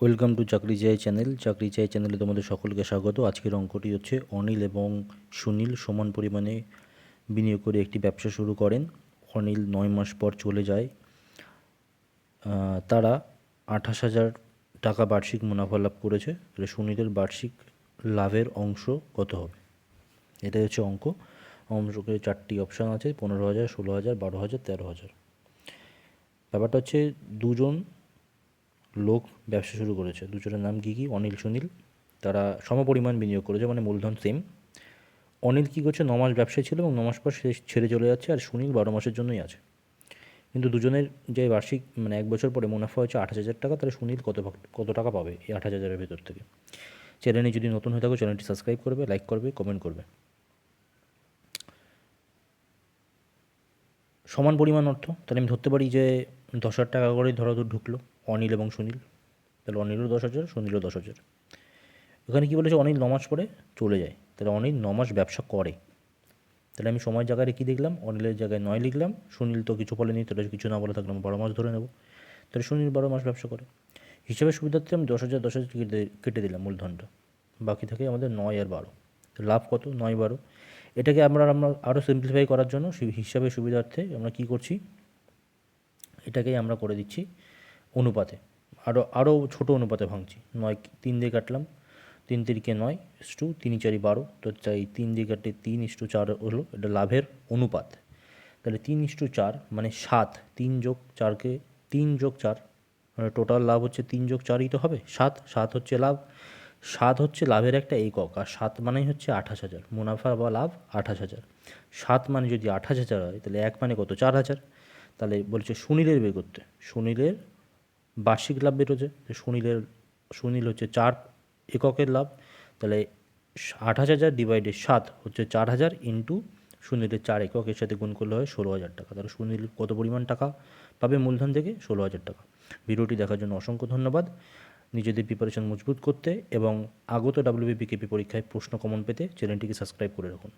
Welcome to চাকরি চাই channel. চাকরি চাই চ্যানেলে তোমাদের সকলকে স্বাগত। আজকের অঙ্কটি হচ্ছে অনিল এবং সুনীল সমান পরিমাণে বিনিয়োগ করে একটি ব্যবসা শুরু করেন। অনিল নয় মাস পর চলে যায়। তারা আঠাশ হাজার টাকা বার্ষিক মুনাফা লাভ করেছে। তাহলে সুনীলের বার্ষিক লাভের অংশ কত হবে? এটাই হচ্ছে অঙ্ক। অঙ্ককে চারটি অপশান আছে, পনেরো হাজার, ষোলো হাজার, বারো হাজার, তেরো হাজার। ব্যাপারটা হচ্ছে দুজন লোক ব্যবসা শুরু করেছে। দুজনের নাম কী কী? অনিল, সুনীল। তারা সমপরিমাণ বিনিয়োগ করেছে মানে মূলধন সেম অনিল কী করছে? নমাস ব্যবসায় ছিল এবং নমাস পর সে ছেড়ে চলে যাচ্ছে আর সুনীল বারো মাসের জন্যই আছে। কিন্তু দুজনের যে বার্ষিক মানে এক বছর পরে মুনাফা হয়েছে আঠাশ হাজার টাকা, তাহলে সুনীল কত কত টাকা পাবে এই আঠাশ হাজারের ভেতর থেকে? চ্যানেলে যদি নতুন হয়ে থাকো চ্যানেলটি সাবস্ক্রাইব করবে লাইক করবে কমেন্ট করবে। সমান পরিমাণ অর্থ, তাহলে আমি ধরতে পারি যে দশ হাজার টাকা করে ধরো তো ঢুকলো, অনিল এবং সুনীল। তাহলে অনিলও দশ হাজার, সুনীলও দশ হাজার। এখানে কী বলেছে? অনিল নমাস পরে চলে যায়। তাহলে অনিল নমাস ব্যবসা করে। তাহলে আমি সময় জায়গায় কী দেখলাম, অনিলের জায়গায় নয় লিখলাম, সুনীল তো কিছু বলেনি, তাহলে কিছু না বলে থাকলাম বারো মাস ধরে নেব। তাহলে সুনীল বারো মাস ব্যবসা করে। হিসাবের সুবিধার্থে আমি দশ হাজার দশ হাজার কেটে কেটে দিলাম মূলধনটা। বাকি থাকে আমাদের নয় আর বারো। লাভ কত? নয় বারো। এটাকে আমরা আমরা আরও সিম্পলিফাই করার জন্য হিসাবে সুবিধার্থে আমরা কী করছি? এটাকেই আমরা করে দিচ্ছি অনুপাতে। আরও আরও ছোটো অনুপাতে ভাঙছি। নয় তিন দিয়ে কাটলাম। তিন তিরিকে নয় ইস্টু তিন চারি বারো। তো চাই তিন দিয়ে কাটে তিন ইস্টু চার হলো এটা লাভের অনুপাত। তাহলে তিন ইস্টু চার মানে সাত। তিন যোগ চারকে, তিন যোগ চার মানে টোটাল লাভ হচ্ছে তিন যোগ চারই তো হবে। সাত সাত হচ্ছে লাভ। সাত হচ্ছে লাভের একটা একক। আর সাত মানেই হচ্ছে আঠাশ হাজার। মুনাফা বা লাভ আঠাশ হাজার। সাত মানে যদি আঠাশ হাজার হয়, তাহলে এক মানে কত? চার হাজার। তাহলে বলছে সুনীলের বের করতে। সুনীলের বার্ষিক লাভ বেরোচ্ছে সুনীলের, সুনীল হচ্ছে চার এককের লাভ। তাহলে আঠাশ হাজার ডিভাইডেড সাত হচ্ছে চার হাজার ইন্টু সুনীলের চার এককের সাথে গুণ করলে হয় ষোলো হাজার টাকা। তাহলে সুনীল কত পরিমাণ টাকা পাবে মূলধন থেকে? ষোলো হাজার টাকা। ভিডিওটি দেখার জন্য অসংখ্য ধন্যবাদ। নিজেদের প্রিপারেশন মজবুত করতে এবং আগত ডাব্লিউবিপিকেপি পরীক্ষায় প্রশ্ন কমন পেতে চ্যানেলটিকে সাবস্ক্রাইব করে রাখুন।